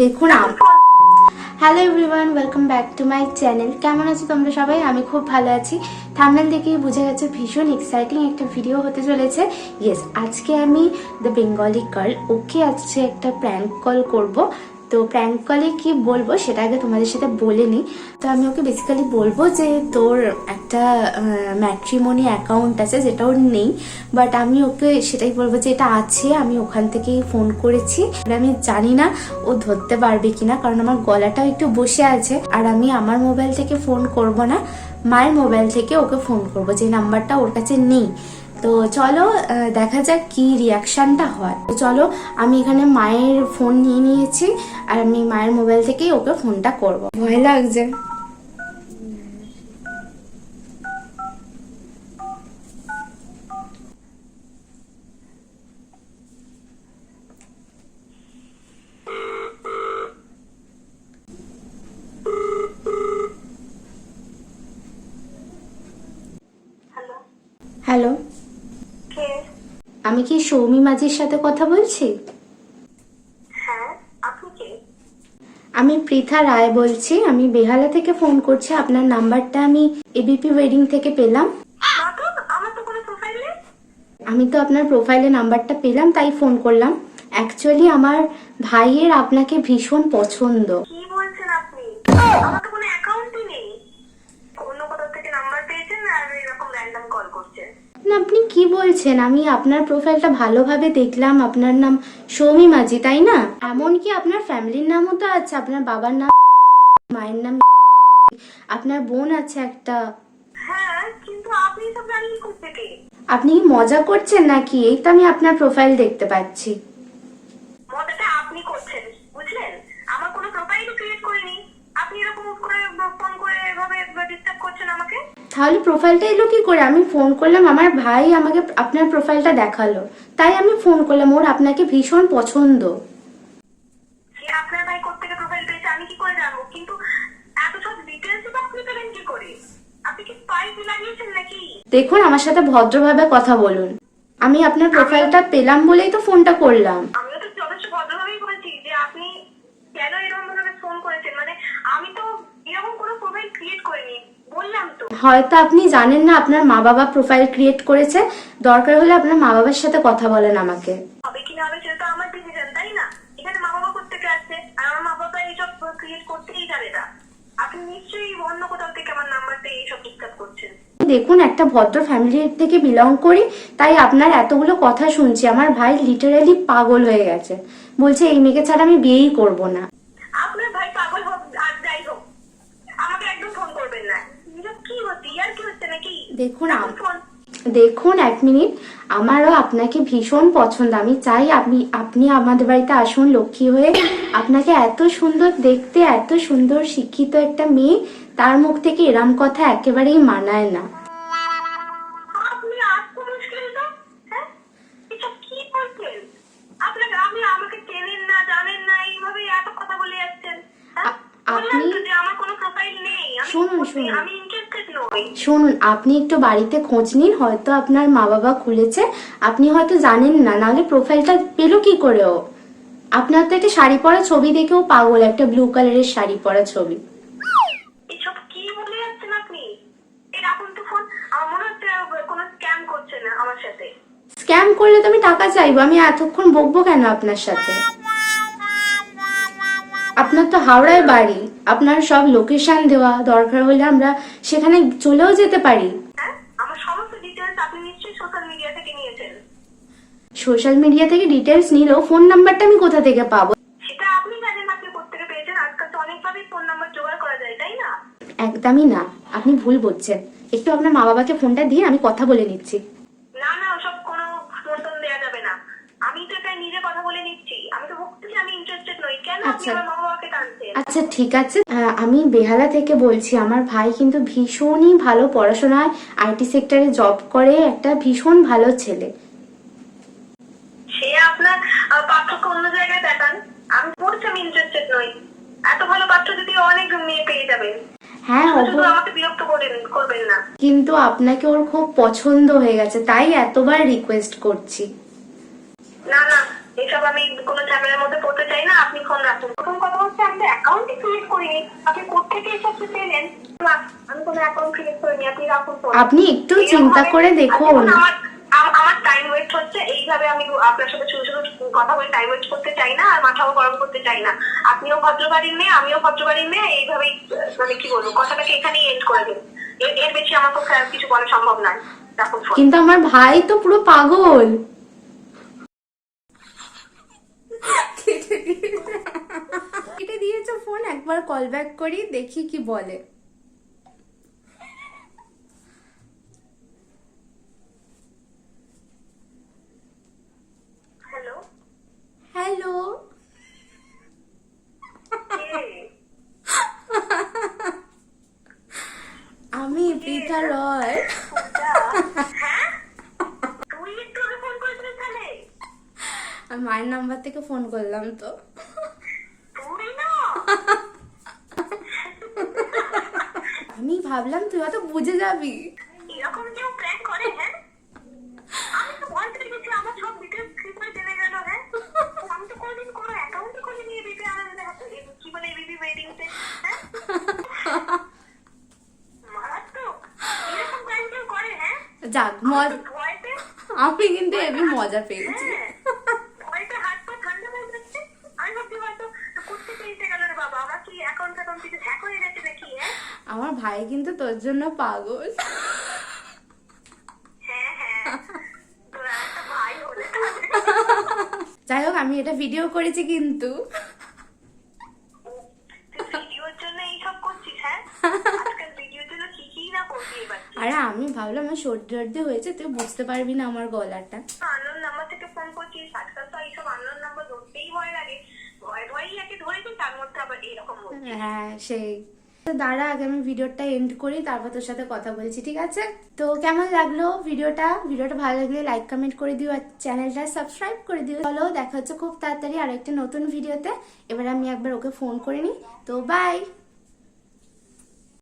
দেখুন hello everyone welcome back to my channel কেমন আছো তোমরা সবাই? আমি খুব ভালো আছি। থামনেল দেখেই বুঝে গেছে ভীষণ এক্সাইটিং একটা ভিডিও হতে চলেছে। ইয়েস আজকে আমি দ্য বেঙ্গলি গার্ল ওকে আজকে একটা প্র্যাঙ্ক কল করব। তো প্র্যাঙ্ক কলে কি বলব সেটা আগে তোমাদের সাথে বলে নিই। তো আমি ওকে বেসিক্যালি বলব যে তোর একটা ম্যাট্রিমনি অ্যাকাউন্ট আছে যেটা ওর নেই বাট আমি ওকে সেটাই বলব যে এটা আছে, আমি ওখান থেকেই ফোন করেছি। আমি জানি না ও ধরতে পারবে কিনা, কারণ আমার গলাটাও একটু বসে আছে, আর আমি আমার মোবাইল থেকে ফোন করব না, মায়ের মোবাইল থেকে ওকে ফোন করব যে নাম্বারটা ওর কাছে নেই। তো চলো দেখা যাক কি রিয়াকশনটা হয়। তো চলো, আমি এখানে মায়ের ফোন নিয়ে নিয়েছি, আর আমি মায়ের মোবাইল থেকেই ওকে ফোনটা করব। ভয় লাগছে। হ্যালো। আমি কি সৌমি মাঝির সাথে কথা বলছি? হ্যাঁ আপনি কে? আমি পৃথা রায় বলছি। আমি বেহালা থেকে ফোন করছি। আপনার নাম্বারটা আমি এবিপি ওয়েডিং থেকে পেলাম। আমি তো আপনার প্রোফাইলে নাম্বারটা পেলাম তাই ফোন করলাম। অ্যাকচুয়ালি আমার ভাইয়ের আপনাকে ভীষণ পছন্দ। কি বলছেন আপনি? আমার তো কোনো অ্যাকাউন্টই নেই। অন্য কোথাও থেকে নাম্বার পেয়েছেন আর এরকম র্যান্ডম কল করছেন। না আপনি কি বলছেন? আমি আপনার প্রোফাইলটা ভালোভাবে দেখলাম। আপনার নাম সৌমি মাঝি তাই না? এমনকি আপনার ফ্যামিলির নামও তো আছে। আপনার বাবার নাম মায়ের নাম আপনার বোন আছে একটা। হ্যাঁ আপনি কি মজা করছেন নাকি? এই তো আমি আপনার প্রোফাইল দেখতে পাচ্ছি মজাটা আপনি করছেন বুঝলেন আমার কোনো প্রোফাইলও ক্রিয়েট করিনি আপনি এরকম করে ফোন করে এভাবে ডিস্টার্ব করছেন আমাকে তাহলে প্রোফাইলটা এলো কি করে? আমি ফোন করলাম আমার ভাই আমাকে আপনার প্রোফাইলটা দেখাল। তাই আমি ফোন করলাম ওর আপনাকে ভীষণ পছন্দ। আপনার ভাই কোথেকে প্রোফাইল পেয়েছে? আমি কি করে জানব? কিন্তু এত সব ডিটেলস আপনি পেলেন কি করে? আপনি কি পাইপ লাগিয়েছেন নাকি? দেখুন আমার সাথে ভদ্রভাবে কথা বলুন। আমি আপনার প্রোফাইলটা পেলাম বলেই তো ফোনটা করলাম। আমিও তো যথেষ্ট ভদ্রভাবেই বলেছি যে আপনি কেন এরকম ভাবে ফোন করেছেন? মানে আমি তো এরকম কোনো প্রোফাইল ক্রিয়েট করিনি। বললাম তো হয়তো আপনি জানেন না আপনার মা বাবা প্রোফাইল ক্রিয়েট করেছে। দরকার হলে আপনার মা বাবার সাথে কথা বলেন আমাকে। হবে কি না হবে সেটা তো আমার ডিসিশন তাই না? এখানে মা বাবা কোথেকে আসছে? আর আমার মা বাবা এইসব ক্রিয়েট করতেই জানে না। আপনি নিশ্চয়ই অন্য কোথাও থেকে আমার এইসব ডিস্টার্ব করছেন। দেখুন একটা ভদ্র ফ্যামিলির থেকে বিলং করি তাই আপনার এতগুলো কথা শুনছি। আমার ভাই লিটারালি পাগল হয়ে গেছে। বলছে এই মেয়েকে ছাড়া আমি বিয়েই করব না। আপনার ভাই পাগল হোক আর যাই হোক আমাকে একদম ফোন করবেন না এসব কি হচ্ছে ইয়ার কি হচ্ছে নাকি দেখুন দেখুন এক মিনিট আমারও আপনাকে ভীষণ পছন্দ। আমি চাই আপনি আপনি আমাদের বাড়িতে আসুন লক্ষ্মী হয়ে। আপনাকে এত সুন্দর দেখতে এত সুন্দর শিক্ষিত একটা মেয়ে তার মুখ থেকে এরম কথা একেবারেই মানায় না। আপনি হ্যাঁ? হ্যাঁ? শুনুন, শুনুন। শুনুন আপনি একটু বাড়িতে খোঁজ নিন হয়তো আপনার মা বাবা খুলেছে। আপনি হয়তো জানেন না নাহলে প্রোফাইলটা পেল কি করে ও? আপনার তো একটা শাড়ি পরা ছবি দেখেও পাগল একটা ব্লু কালারের শাড়ি পরা ছবি। এসব কি বলে যাচ্ছেন আপনি? এই তো ফোন আমার মনে হচ্ছে কোনো স্ক্যাম করছেন আমার সাথে। স্ক্যাম করলে তো আমি টাকা চাইব আমি এতক্ষণ বকবো কেন আপনার সাথে? আপনার তো হাওড়ায় বাড়ি। আপনার সব লোকেশন দেওয়া দরকার হলে আমরা সেখানে চলেও যেতে পারি। হ্যাঁ আমার সমস্ত ডিটেলস আপনি নিশ্চয়ই সোশ্যাল মিডিয়া থেকে নিয়েছেন। সোশ্যাল মিডিয়া থেকে ডিটেলস নিলেও ফোন নাম্বারটা আমি কোথা থেকে পাবো? সেটা আপনি জানেন আপনি কোথেকে পেয়েছেন। আজকাল তো অনেকভাবেই ফোন নাম্বার জোগাড় করা যায় তাই না? একদমই না আপনি ভুল বলছেন। একটু আপনার মা বাবাকে ফোনটা দিয়ে আমি কথা বলে নিচ্ছি না না ওসব কোনো ফোন টোন দেওয়া যাবে না আমি তো এটাই নিজে কথা বলে নিচ্ছি আমি তো বলছি আমি ইন্টারেস্টেড নই কেন আপনি আচ্ছা। আমার মা বাবাকে টানছেন আচ্ছা ঠিক আছে। আমি বেহালা থেকে বলছি আমার ভাই কিন্তু ভীষণই ভালো পড়াশোনায় আইটি সেক্টরে জব করে একটা ভীষণ ভালো ছেলে। সে আপনার পার্থক্য অন্য জায়গায় দেখান। আমি বলছি আমি ইন্টারেস্টেড নই। এত ভালো পাত্র যদি অনেক মেয়ে পেয়ে যাবেন হ্যাঁ আমাকে বিরক্ত করবেন না। কিন্তু আপনাকে ওর খুব পছন্দ হয়ে গেছে তাই এতবার রিকোয়েস্ট করছি। না না এসব আমি কোনো ঝামেলার মধ্যে পড়তে চাই না আপনি ফোন রাখুন। প্রথম কথা হচ্ছে আমি তো অ্যাকাউন্টই ক্রিয়েট করিনি। আপনি কোথেকে এসব পেলেন আমি কোনো অ্যাকাউন্ট ক্রিয়েট করিনি আপনি রাখুন। আপনি একটু চিন্তা করে দেখুন। দেখুন, আমার টাইম ওয়েস্ট হচ্ছে। এইভাবে আমি আপনার সাথে শুধু শুধু কথা বলে টাইম ওয়েস্ট করতে চাই না আর মাথাও গরম করতে চাই না। আপনিও ভদ্রবাড়ির মেয়ে আমিও ভদ্রবাড়ির মেয়ে এইভাবেই মানে কি বলব কথাটাকে এখানেই এন্ড করে দিন। এর এর বেশি আমার পক্ষে আর কিছু বলা সম্ভব নয়। কিন্তু আমার ভাই তো পুরো পাগল। ফোন একবার কল ব্যাক করি দেখি কি বলে। হ্যালো আমি পিতা রয়? হ্যাঁ? মায়ের নাম্বার থেকে ফোন করলাম তো তুই না আমি ভাবলাম তুই হয়তো বুঝে যাবি। এরকম কেউ প্র্যাঙ্ক করে হ্যাঁ? আমি তো ভয় পেয়ে গেছি আমার সব ডিটেলস কি করে জেনে গেল হ্যাঁ? আমি তো কোনোদিন কোনো নিয়ে বিপি আনন্দে কি বলে বিপি ওয়েডিং হ্যাঁ? মারাত্মক। এরকম প্র্যাঙ্ক কেউ করে হ্যাঁ? যাক মজ আমি কিন্তু এবি মজা পেয়েছি হ্যাঁ ভয়তে হাত পা ঠান্ডা হয়ে যাচ্ছে আমি ভাবছি হয়তো করতে পেয়েছে গেল রে বাবা আমার কি অ্যাকাউন্ট অ্যাকাউন্ট কিছু হ্যাক হয়ে গেছে নাকি হ্যাঁ আমার ভাই কিন্তু তোর জন্য পাগল। হ্যাঁ হ্যাঁ। যাই হোক আমি এটা ভিডিও করেছি কিন্তু। হ্যাঁ? আরে আমি ভাবলাম আমার সর্দি সর্দি হয়েছে তুই বুঝতে পারবি না আমার গলাটা। আননোন নাম্বার থেকে ফোন করছিস আজকাল তো এইসব আননোন নাম্বার ধরতেই ভয় লাগে। ভয় ভয়ই একে ধরেছি তার মধ্যে আবার এইরকম হচ্ছে। হ্যাঁ সেই। দাঁড়া, আগে আমি ভিডিওটা এন্ড করি, তারপর তোর সাথে কথা বলছি, ঠিক আছে? তো কেমন লাগল ভিডিওটা? ভিডিওটা ভালো লাগলে লাইক কমেন্ট করে দিও আর চ্যানেলটা সাবস্ক্রাইব করে দিও। চলো, দেখা হচ্ছে খুব তাড়াতাড়ি আর একটা নতুন ভিডিওতে এবার আমি একবার ওকে ফোন করে নিই। তো বাই